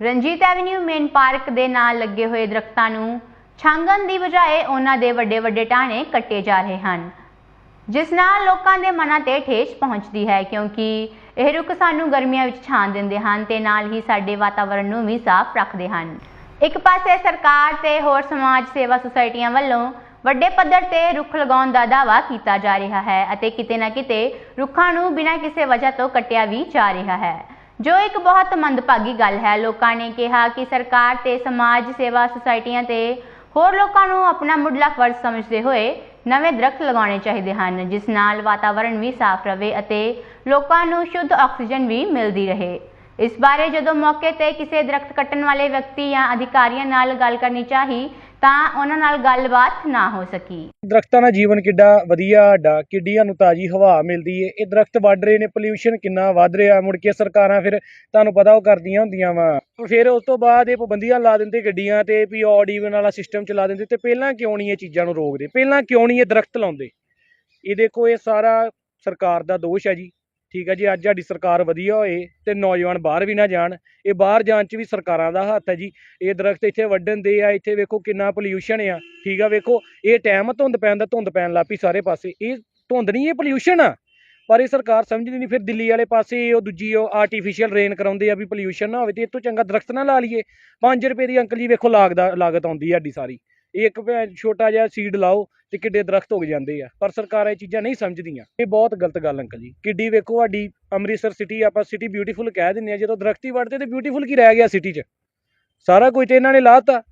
Ranjit avenue main park ਦੇ ਨਾਲ ਲੱਗੇ ਹੋਏ ਦਰਖਤਾਂ ਨੂੰ ਛਾਂਗਣ ਦੀ ਬਜਾਏ ਉਹਨਾਂ ਦੇ ਵੱਡੇ ਵੱਡੇ ਟਾਹਣੇ ਕੱਟੇ ਜਾ ਰਹੇ ਹਨ, ਜਿਸ ਨਾਲ ਲੋਕਾਂ ਦੇ ਮਨਾਂ ਤੇ ਠੇਸ ਪਹੁੰਚਦੀ ਹੈ, ਕਿਉਂਕਿ ਇਹ ਰੁੱਖ ਸਾਨੂੰ ਗਰਮੀਆਂ ਵਿੱਚ ਛਾਂ ਦਿੰਦੇ ਹਨ ਤੇ ਨਾਲ ਹੀ ਸਾਡੇ ਵਾਤਾਵਰਣ ਨੂੰ ਵੀ ਸਾਫ਼ ਰੱਖਦੇ ਹਨ। ਇੱਕ ਪਾਸੇ ਸਰਕਾਰ ਤੇ ਹੋਰ ਸਮਾਜ ਸੇਵਾ ਸੁਸਾਇਟੀਆਂ ਵੱਲੋਂ ਵੱਡੇ ਪੱਧਰ ਤੇ ਰੁੱਖ ਲਗਾਉਣ ਦਾ ਦਾਅਵਾ ਕੀਤਾ ਜਾ ਰਿਹਾ ਹੈ ਅਤੇ ਕਿਤੇ ਨਾ ਕਿਤੇ ਰੁੱਖਾਂ ਨੂੰ ਬਿਨਾਂ ਕਿਸੇ ਵਜ੍ਹਾ ਤੋਂ ਕੱਟਿਆ ਵੀ ਜਾ ਰਿਹਾ ਹੈ। ਜੋ ਇੱਕ ਬਹੁਤ ਮੰਦਭਾਗੀ ਗੱਲ ਹੈ, ਲੋਕਾਂ ਨੇ ਕਿਹਾ ਕਿ ਸਰਕਾਰ ਤੇ ਸਮਾਜ ਸੇਵਾ ਸੁਸਾਇਟੀਆਂ ਤੇ ਹੋਰ ਲੋਕਾਂ ਨੂੰ ਆਪਣਾ ਮੁੱਢਲਾ ਫਰਜ਼ ਸਮਝਦੇ ਹੋਏ ਨਵੇਂ ਦਰਖਤ ਲਗਾਉਣੇ ਚਾਹੀਦੇ ਹਨ, ਜਿਸ ਨਾਲ ਵਾਤਾਵਰਣ ਵੀ ਸਾਫ਼ ਰਹੇ ਅਤੇ ਲੋਕਾਂ ਨੂੰ ਸ਼ੁੱਧ ਆਕਸੀਜਨ ਵੀ ਮਿਲਦੀ ਰਹੇ। ਇਸ ਬਾਰੇ ਜਦੋਂ ਮੌਕੇ ਤੇ ਕਿਸੇ ਦਰਖਤ ਕੱਟਣ ਵਾਲੇ ਵਿਅਕਤੀ ਜਾਂ ਅਧਿਕਾਰੀਆਂ ਨਾਲ ਗੱਲ ਕਰਨੀ ਚਾਹੀ ਤਾਂ ਉਹਨਾਂ ਨਾਲ ਗੱਲਬਾਤ ਨਾ ਹੋ ਸਕੀ। ਦਰਖਤਾਂ ਦਾ ਜੀਵਨ ਕਿੱਡਾ ਵਧੀਆ ਸਾਡਾ ਕਿੱਡੀਆਂ ਨੂੰ ਤਾਜ਼ੀ ਹਵਾ ਮਿਲਦੀ ਏ। ਇਹ ਦਰਖਤ ਵੱਢ ਰਹੇ ਨੇ ਪੋਲਿਊਸ਼ਨ ਕਿੰਨਾ ਵੱਧ ਰਿਹਾ, ਮੁੜ ਕੇ ਸਰਕਾਰਾਂ ਫਿਰ ਤੁਹਾਨੂੰ ਪਤਾ ਉਹ ਕਰਦੀਆਂ ਹੁੰਦੀਆਂ ਵਾ। ਫਿਰ ਉਸ ਤੋਂ ਬਾਅਦ ਇਹ ਪਾਬੰਦੀਆਂ ਲਾ ਦਿੰਦੇ ਗੱਡੀਆਂ ਤੇ ਵੀ ਔਡ ਈਵਨ ਵਾਲਾ ਸਿਸਟਮ ਚਲਾ ਦਿੰਦੇ ਤੇ ਪਹਿਲਾਂ ਕਿਉਂ ਨਹੀਂ ਇਹ ਚੀਜ਼ਾਂ ਨੂੰ ਰੋਕਦੇ? ਪਹਿਲਾਂ ਕਿਉਂ ਨਹੀਂ ਇਹ ਦਰਖਤ ਲਾਉਂਦੇ? ਇਹ ਦੇਖੋ, ਇਹ ਸਾਰਾ ਸਰਕਾਰ ਦਾ ਦੋਸ਼ ਹੈ ਜੀ। ਠੀਕ ਹੈ ਜੀ, ਅੱਜ ਸਾਡੀ ਸਰਕਾਰ ਵਧੀਆ ਹੋਏ ਤੇ ਨੌਜਵਾਨ ਬਾਹਰ ਵੀ ਨਾ ਜਾਣ। ਇਹ ਬਾਹਰ ਜਾਣ 'ਚ ਵੀ ਸਰਕਾਰਾਂ ਦਾ ਹੱਥ ਹੈ ਜੀ। ਇਹ ਦਰਖਤ ਇੱਥੇ ਵੱਢਣ ਦੇ ਆ, ਇੱਥੇ ਵੇਖੋ ਕਿੰਨਾ ਪੋਲਿਊਸ਼ਨ ਆ। ਠੀਕ ਆ, ਵੇਖੋ, ਇਹ ਟਾਈਮ ਧੁੰਦ ਪੈਣ ਦਾ ਧੁੰਦ ਪੈਣ ਲੱਗ ਪਈ ਸਾਰੇ ਪਾਸੇ। ਇਹ ਧੁੰਦ ਨਹੀਂ, ਇਹ ਪੋਲਿਊਸ਼ਨ ਆ। ਪਰ ਇਹ ਸਰਕਾਰ ਸਮਝਦੀ ਨਹੀਂ, ਫਿਰ ਦਿੱਲੀ ਵਾਲੇ ਪਾਸੇ ਉਹ ਦੂਜੀ ਉਹ ਆਰਟੀਫੀਸ਼ੀਅਲ ਰੇਨ ਕਰਾਉਂਦੇ ਆ ਵੀ ਪੋਲਿਊਸ਼ਨ ਨਾ ਹੋਵੇ ਤੇ ਇਹ ਤੋਂ ਚੰਗਾ ਦਰਖਤ ਨਾ ਲਾ ਲਈਏ। 5 ਰੁਪਏ ਦੀ ਅੰਕਲ ਜੀ ਵੇਖੋ ਲਾਗਦਾ ਲਾਗਤ ਆਉਂਦੀ ਆ ਸਾਡੀ ਸਾਰੀ। ਇਹ ਇੱਕ ਭੈਣ ਛੋਟਾ ਜਿਹਾ ਸੀਡ ਲਾਓ ਤੇ ਕਿੱਡੇ ਦਰਖਤ ਉੱਗ ਜਾਂਦੇ ਆ। ਪਰ ਸਰਕਾਰ ਇਹ ਚੀਜ਼ਾਂ ਨਹੀਂ ਸਮਝਦੀਆਂ। ਇਹ ਬਹੁਤ ਗਲਤ ਗੱਲ ਅੰਕਲ ਜੀ। ਕਿੱਡੀ ਵੇਖੋ ਸਾਡੀ ਅੰਮ੍ਰਿਤਸਰ ਸਿਟੀ ਆਪਾਂ ਸਿਟੀ ਬਿਊਟੀਫੁਲ ਕਹਿ ਦਿੰਦੇ ਆ। ਜਦੋਂ ਦਰਖਤ ਹੀ ਵੜਦੇ ਤੇ ਬਿਊਟੀਫੁਲ ਕੀ ਰਹਿ ਗਿਆ ਸਿਟੀ 'ਚ? ਸਾਰਾ ਕੁਝ ਤੇ ਇਹਨਾਂ ਨੇ ਲਾਤਾ।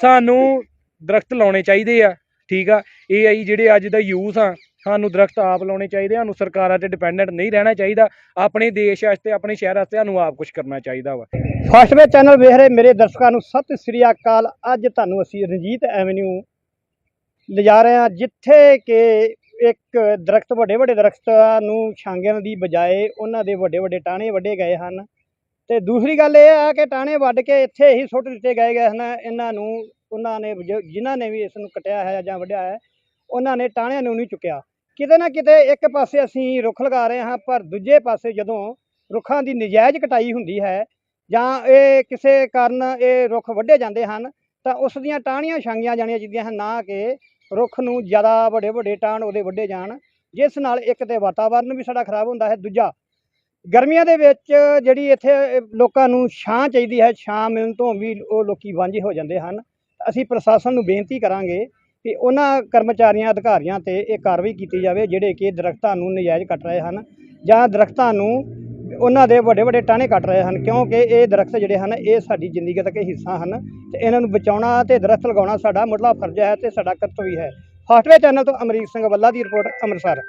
ਸਾਨੂੰ ਦਰਖਤ ਲਾਉਣੇ ਚਾਹੀਦੇ ਆ। ਠੀਕ ਆ। ਇਹ ਆਈ ਜਿਹੜੇ ਅੱਜ ਦਾ ਯੂਥ ਆ ਸਾਨੂੰ ਦਰਖਤ ਆਪ ਲਾਉਣੇ ਚਾਹੀਦੇ ਸਾਨੂੰ ਸਰਕਾਰਾਂ ਤੇ ਡਿਪੈਂਡੈਂਟ ਨਹੀਂ ਰਹਿਣਾ ਚਾਹੀਦਾ। ਆਪਣੇ ਦੇਸ਼ ਵਾਸਤੇ, ਆਪਣੇ ਸ਼ਹਿਰ ਵਾਸਤੇ ਸਾਨੂੰ ਆਪ ਕੁਝ ਕਰਨਾ ਚਾਹੀਦਾ ਵਾ। ਫਾਸਟਵੇ ਚੈਨਲ ਵੇਖ ਰਹੇ ਮੇਰੇ ਦਰਸ਼ਕਾਂ ਨੂੰ, ਸਤਿ ਸ੍ਰੀ ਅਕਾਲ। ਅੱਜ ਤੁਹਾਨੂੰ ਅਸੀਂ ਰਣਜੀਤ ਐਵਨਿਊ ਲਿਜਾ ਰਹੇ ਹਾਂ, ਜਿੱਥੇ ਕਿ ਇੱਕ ਦਰਖਤ ਵੱਡੇ ਵੱਡੇ ਦਰਖਤਾਂ ਨੂੰ ਛਾਂਗਣ ਦੀ ਬਜਾਏ ਉਹਨਾਂ ਦੇ ਵੱਡੇ ਵੱਡੇ ਟਾਹਣੇ ਵੱਡੇ ਗਏ ਹਨ। ਤੇ ਦੂਸਰੀ ਗੱਲ ਇਹ ਆ ਕਿ ਟਾਹਣੇ ਵੱਢ ਕੇ ਇੱਥੇ ਹੀ ਸੁੱਟ ਦਿੱਤੇ ਗਏ ਗਏ ਹਨ। ਇਹਨਾਂ ਨੂੰ, ਉਹਨਾਂ ਨੇ, ਜੋ- ਜਿਨ੍ਹਾਂ ਨੇ ਵੀ ਇਸ ਨੂੰ ਕਟਿਆ ਹੈ ਜਾਂ ਵੱਢਿਆ ਹੈ ਉਹਨਾਂ ਨੇ ਟਾਹਣਿਆਂ ਨੂੰ ਨਹੀਂ ਚੁੱਕਿਆ। ਕਿਤੇ ਨਾ ਕਿਤੇ ਇੱਕ ਪਾਸੇ ਅਸੀਂ ਰੁੱਖ ਲਗਾ ਰਹੇ ਹਾਂ, ਪਰ ਦੂਜੇ ਪਾਸੇ ਜਦੋਂ ਰੁੱਖਾਂ ਦੀ ਨਜਾਇਜ਼ ਕਟਾਈ ਹੁੰਦੀ ਹੈ ਜਾਂ ਇਹ ਕਿਸੇ ਕਾਰਨ ਇਹ ਰੁੱਖ ਵੱਢੇ ਜਾਂਦੇ ਹਨ, ਤਾਂ ਉਸ ਦੀਆਂ ਟਾਹਣੀਆਂ ਛਾਂਗੀਆਂ ਜਾਣੀਆਂ ਚਾਹੀਦੀਆਂ ਹਨ, ਨਾ ਕਿ ਰੁੱਖ ਨੂੰ ਜ਼ਿਆਦਾ ਵੱਡੇ ਵੱਡੇ ਟਾਹਣ ਉਹਦੇ ਵੱਢੇ ਜਾਣ, ਜਿਸ ਨਾਲ ਇੱਕ ਤੇ ਵਾਤਾਵਰਨ ਵੀ ਸਾਡਾ ਖਰਾਬ ਹੁੰਦਾ ਹੈ, ਦੂਜਾ ਗਰਮੀਆਂ ਦੇ ਵਿੱਚ ਜਿਹੜੀ ਇੱਥੇ ਲੋਕਾਂ ਨੂੰ ਛਾਂ ਚਾਹੀਦੀ ਹੈ, ਛਾਂ ਮਿਲਣ ਤੋਂ ਵੀ ਉਹ ਲੋਕੀ ਵਾਂਝੇ ਹੋ ਜਾਂਦੇ ਹਨ। ਅਸੀਂ ਪ੍ਰਸ਼ਾਸਨ ਨੂੰ ਬੇਨਤੀ ਕਰਾਂਗੇ ਕਿ ਉਹਨਾਂ ਕਰਮਚਾਰੀਆਂ, ਅਧਿਕਾਰੀਆਂ ਤੇ ਇਹ ਕਾਰਵਾਈ ਕੀਤੀ ਜਾਵੇ ਜਿਹੜੇ ਕਿ ਦਰਖਤਾਂ ਨੂੰ ਨਜਾਇਜ਼ ਕੱਟ ਰਹੇ ਹਨ ਜਾਂ ਦਰਖਤਾਂ ਨੂੰ ਉਹਨਾਂ ਦੇ ਵੱਡੇ ਵੱਡੇ ਟਾਹਣੇ ਕੱਟ ਰਹੇ ਹਨ, ਕਿਉਂਕਿ ਇਹ ਦਰਖਤ ਜਿਹੜੇ ਹਨ, ਇਹ ਸਾਡੀ ਜ਼ਿੰਦਗੀ ਦਾ ਇੱਕ ਹਿੱਸਾ ਹਨ ਤੇ ਇਹਨਾਂ ਨੂੰ ਬਚਾਉਣਾ ਤੇ ਦਰਖਤ ਲਗਾਉਣਾ ਸਾਡਾ ਮੁੱਢਲਾ ਫਰਜ਼ ਹੈ ਤੇ ਸਾਡਾ ਕਰਤੱਵ ਵੀ ਹੈ। ਫਾਸਟਵੇ ਚੈਨਲ ਤੋਂ ਅਮਰੀਕ ਸਿੰਘ ਵੱਲਾ ਦੀ ਰਿਪੋਰਟ ਅੰਮ੍ਰਿਤਸਰ।